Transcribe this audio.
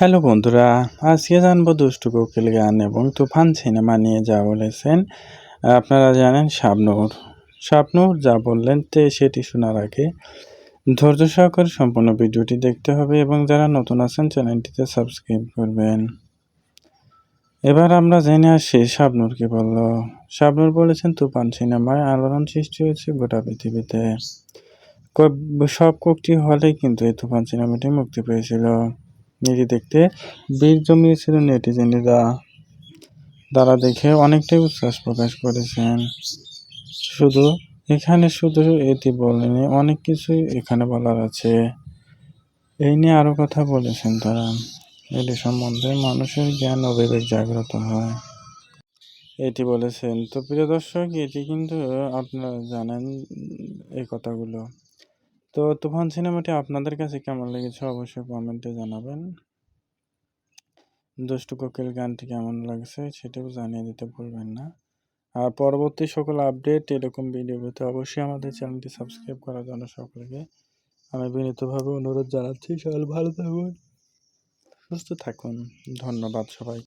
Hello বন্ধুরা, আজকে জানব দুষ্টু কোকিল গান এবং তুফান সিনেমা নিয়ে যা বলেছেন। আপনারা জানেন শাবনূর। শাবনূর যা বললেন তে সেটি শোনার আগে ধৈর্য সহকারে সম্পূর্ণ ভিডিওটি দেখতে হবে এবং যারা নতুন আছেন চ্যানেলটিতে সাবস্ক্রাইব করবেন। এবার আমরা জেনে আসি শাবনূর কি বলল, শাবনূর বলেছেন, তুফান সিনেমায় আলোড়ন সৃষ্টি হয়েছে গোটা পৃথিবীতে। সব কোকটি হলে কিন্তু এই তুফান সিনেমাটি মুক্তি পেয়েছিল। এটি দেখতে ভিড় জমিয়েছিল নেটিজেনেরা তারা দেখে অনেকটাই উচ্ছ্বাস প্রকাশ করেছেন। শুধু, এখানে শুধু এটি বলেনি, অনেক কিছুই এখানে বলার আছে। এই নিয়ে আরও কথা বলেছেন তারা। এটি সম্বন্ধে মানুষের জ্ঞান ও জাগ্রত হয়। এটি বলেছেন, তো প্রিয় দর্শক, এটি কিন্তু আপনারা জানেন এই কথাগুলো। তো তুফান সিনেমাটি আপনাদের কাছে কেমন লেগেছে? অবশ্যই কমেন্টে জানাবেন। দুষ্টু কোকিল গানটি কেমন লাগছে সেটাও জানিয়ে দিতে ভুলবেন না। আর পরবর্তী সকল আপডেট এরকম ভিডিও পেতে অবশ্যই আমাদের চ্যানেলটি সাবস্ক্রাইব করার জন্য সকলকে আমি বিনীতভাবে অনুরোধ জানাচ্ছি। সবাই ভালো থাকুন, সুস্থ থাকুন। ধন্যবাদ সবাই